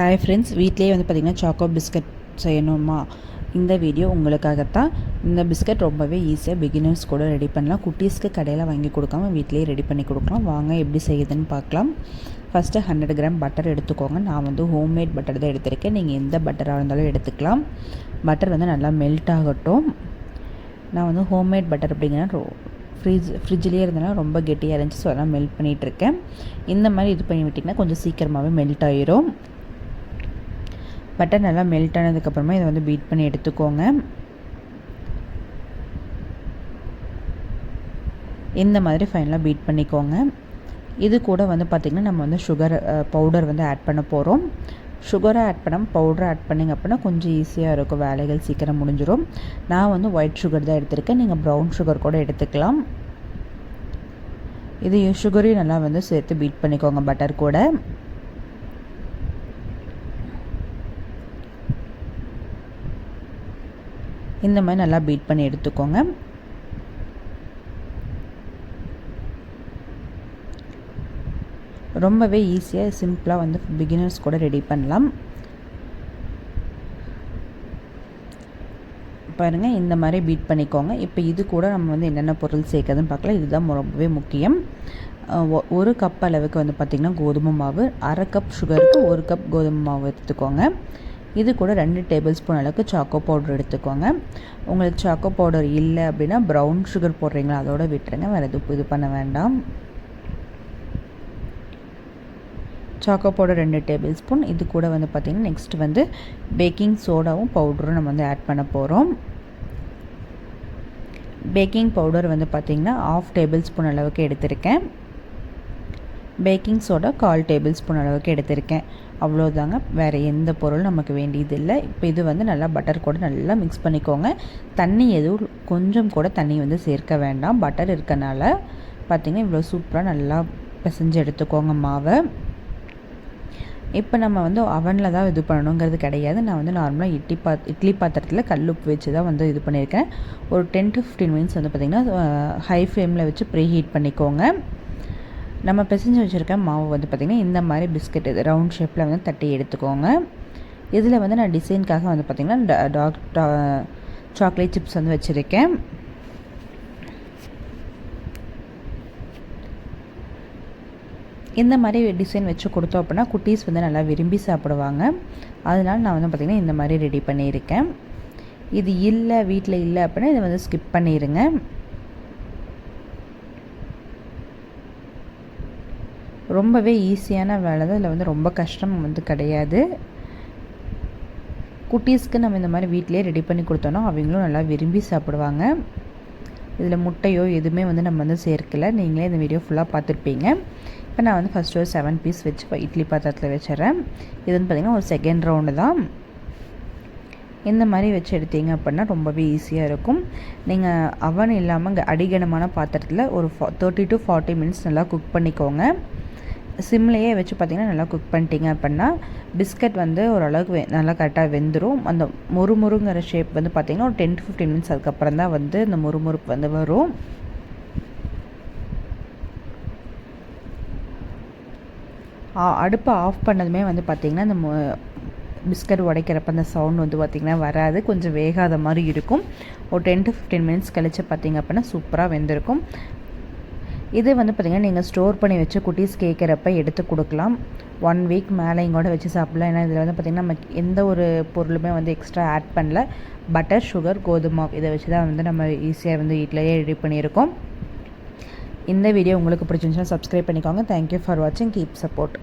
Hi friends வீட்லேயே வந்து பார்த்திங்கன்னா சாக்கோ பிஸ்கட் செய்யணுமா? இந்த வீடியோ உங்களுக்காகத்தான். இந்த பிஸ்கட் ரொம்பவே ஈஸியாக பிகினர்ஸ் கூட ரெடி பண்ணலாம். குட்டீஸ்க்கு கடையில் வாங்கி கொடுக்காம வீட்லேயே ரெடி பண்ணி கொடுக்கலாம். வாங்க எப்படி செய்யுதுன்னு பார்க்கலாம். ஃபஸ்ட்டு ஹண்ட்ரட் கிராம் பட்டர் எடுத்துக்கோங்க. நான் வந்து ஹோம்மேட் பட்டர் தான் எடுத்திருக்கேன். நீங்கள் எந்த பட்டராக இருந்தாலும் எடுத்துக்கலாம். பட்டர் வந்து நல்லா மெல்ட் ஆகட்டும். நான் வந்து ஹோம்மேட் பட்டர் அப்படிங்கன்னா ஃப்ரிட்ஜ் ஃப்ரிட்ஜ்லேயே இருந்தனால ரொம்ப கெட்டியாக இருந்துச்சு. ஸோ அதெல்லாம் மெல்ட் பண்ணிகிட்ருக்கேன் இந்த மாதிரி இது பண்ணி விட்டிங்கன்னா கொஞ்சம் சீக்கிரமாகவே மெல்ட் ஆயிரும். பட்டர் நல்லா மெல்ட் ஆனதுக்கப்புறமா இதை வந்து பீட் பண்ணி எடுத்துக்கோங்க. இந்த மாதிரி ஃபைனலாக பீட் பண்ணிக்கோங்க. இது கூட வந்து பார்த்திங்கன்னா நம்ம வந்து சுகர் பவுடர் வந்து ஆட் பண்ண போகிறோம் சுகரை ஆட் பண்ணாமல் பவுடரை ஆட் பண்ணிங்க அப்படின்னா கொஞ்சம் ஈஸியாக இருக்கும். வேலைகள் சீக்கிரம் முடிஞ்சிடும் நான் வந்து ஒயிட் சுகர் தான் எடுத்திருக்கேன். நீங்கள் ப்ரௌன் சுகர் கூட எடுத்துக்கலாம். இது சுகரையும் நல்லா வந்து சேர்த்து பீட் பண்ணிக்கோங்க பட்டர் கூட. இந்த மாதிரி நல்லா பீட் பண்ணி எடுத்துக்கோங்க. ரொம்பவே ஈஸியாக சிம்பிளாக வந்து பிகினர்ஸ் கூட ரெடி பண்ணலாம். பாருங்கள் இந்த மாதிரி பீட் பண்ணிக்கோங்க. இப்போ இது கூட நம்ம வந்து என்னென்ன பொருள் சேர்க்கறதுன்னு பார்க்கலாம். இதுதான் ரொம்பவே முக்கியம். ஒரு கப் அளவுக்கு வந்து பார்த்திங்கன்னா கோதுமை மாவு அரை கப் சுகருக்கு ஒரு கப் கோதுமை மாவு எடுத்துக்கோங்க. இது கூட ரெண்டு டேபிள் ஸ்பூன் அளவுக்கு சாக்கோ பவுடர் எடுத்துக்கோங்க. உங்களுக்கு சாக்கோ பவுடர் இல்லை அப்படின்னா ப்ரௌன் சுகர் போடுறீங்களா அதோட விட்டுருங்க. வேறு எதுவும் இது பண்ண வேண்டாம். சாக்கோ பவுடர் ரெண்டு டேபிள் ஸ்பூன் இது கூட வந்து பார்த்திங்கன்னா நெக்ஸ்ட் வந்து பேக்கிங் சோடாவும் பவுடரும் நம்ம வந்து ஆட் பண்ண போகிறோம் பேக்கிங் பவுடர் வந்து பார்த்திங்கன்னா ஆஃப் டேபிள் ஸ்பூன் அளவுக்கு எடுத்திருக்கேன். பேக்கிங் சோடா கால் டேபிள் ஸ்பூன் அளவுக்கு எடுத்திருக்கேன். அவ்வளோதாங்க வேறு எந்த பொருளும் நமக்கு வேண்டியது இல்லை இப்போ இது வந்து நல்லா பட்டர் கூட நல்லா மிக்ஸ் பண்ணிக்கோங்க. தண்ணி எதுவும் கொஞ்சம் கூட தண்ணி வந்து சேர்க்க வேண்டாம். பட்டர் இருக்கனால பார்த்திங்கன்னா இவ்வளோ சூப்பராக நல்லா பிசைஞ்சு எடுத்துக்கோங்க மாவை. இப்போ நம்ம வந்து அவனில் தான் இது பண்ணணுங்கிறது கிடையாது. நான் வந்து நார்மலாக இட்லி பாத் இட்லி பாத்திரத்தில் கல் உப்பு வச்சு தான் வந்து இது பண்ணியிருக்கேன். ஒரு டென் டு ஃபிஃப்டீன் மினிட்ஸ் வந்து பார்த்திங்கன்னா ஹை ஃப்ளேமில் வச்சு ப்ரீ ஹீட் பண்ணிக்கோங்க. நம்ம பிசைஞ்சு வச்சுருக்க மாவு வந்து பார்த்திங்கன்னா இந்த மாதிரி பிஸ்கட் இது ரவுண்ட் ஷேப்பில் வந்து தட்டி எடுத்துக்கோங்க. இதில் வந்து நான் டிசைனுக்காக வந்து பார்த்திங்கன்னா டாக் சாக்லேட் சிப்ஸ் வந்து வச்சுருக்கேன். இந்த மாதிரி டிசைன் வச்சு கொடுத்தோம் அப்படின்னா குட்டீஸ் வந்து நல்லா விரும்பி சாப்பிடுவாங்க. அதனால நான் வந்து பார்த்திங்கன்னா இந்த மாதிரி ரெடி பண்ணியிருக்கேன். இது இல்லை வீட்டில் இல்லை அப்படின்னா இதை வந்து ஸ்கிப் பண்ணிடுங்க ரொம்பவே ஈஸியான வேலை தான். இதில் வந்து ரொம்ப கஷ்டம் வந்து கிடையாது. குட்டீஸ்க்கு நம்ம இந்த மாதிரி வீட்டிலே ரெடி பண்ணி கொடுத்தோன்னா அவங்களும் நல்லா விரும்பி சாப்பிடுவாங்க. இதில் முட்டையோ எதுவுமே வந்து நம்ம வந்து சேர்க்கலை. நீங்களே இந்த வீடியோ ஃபுல்லாக பார்த்துருப்பீங்க. இப்போ நான் வந்து ஃபஸ்ட்டு ஒரு செவன் பீஸ் வச்சு இட்லி பாத்திரத்தில் வச்சிடறேன். இது வந்து பார்த்திங்கன்னா ஒரு செகண்ட் ரவுண்டு தான். இந்த மாதிரி வச்சு எடுத்தீங்க அப்படின்னா ரொம்பவே ஈஸியாக இருக்கும். நீங்கள் அவன் இல்லாமல் அடிகனமான பாத்திரத்தில் ஒரு ஃபா தேர்ட்டி டு ஃபார்ட்டி மினிட்ஸ் நல்லா குக் பண்ணிக்கோங்க. சிம்லேயே வச்சு பார்த்திங்கன்னா நல்லா குக் பண்ணிட்டீங்க அப்படின்னா பிஸ்கட் வந்து ஓரளவுக்கு வெ நல்லா கரெக்டாக வெந்துடும் அந்த முறுமுறுங்கிற ஷேப் வந்து பார்த்திங்கன்னா ஒரு டென் டு ஃபிஃப்டீன் மினிட்ஸ் அதுக்கப்புறம் தான் வந்து இந்த முறுமுறுப்பு வந்து வரும். அடுப்பை ஆஃப் பண்ணதுமே வந்து பார்த்திங்கன்னா இந்த பிஸ்கட் உடைக்கிறப்ப அந்த சவுண்ட் வந்து பார்த்திங்கன்னா வராது. கொஞ்சம் வேகாத மாதிரி இருக்கும். ஒரு டென் டு ஃபிஃப்டீன் மினிட்ஸ் கழித்து பார்த்திங்க அப்படின்னா சூப்பராக வெந்திருக்கும். இது வந்து பார்த்திங்கன்னா நீங்கள் ஸ்டோர் பண்ணி வச்சு குட்டீஸ் கேட்குறப்ப எடுத்து கொடுக்கலாம். ஒன் வீக் மேலேயும் கூட வச்சு சாப்பிட்லாம். ஏன்னா இதில் வந்து பார்த்திங்கன்னா நம்ம எந்த ஒரு பொருளுமே வந்து எக்ஸ்ட்ரா ஆட் பண்ணல. பட்டர் சுகர் கோதுமை இதை வச்சு தான் வந்து நம்ம ஈஸியாக வந்து வீட்டிலையே ரெடி பண்ணியிருக்கோம். இந்த வீடியோ உங்களுக்கு பிடிச்சிருந்துச்சுன்னா சப்ஸ்கிரைப் பண்ணிக்கோங்க. தேங்க்யூ ஃபார் வாட்சிங் கீப் சப்போர்ட்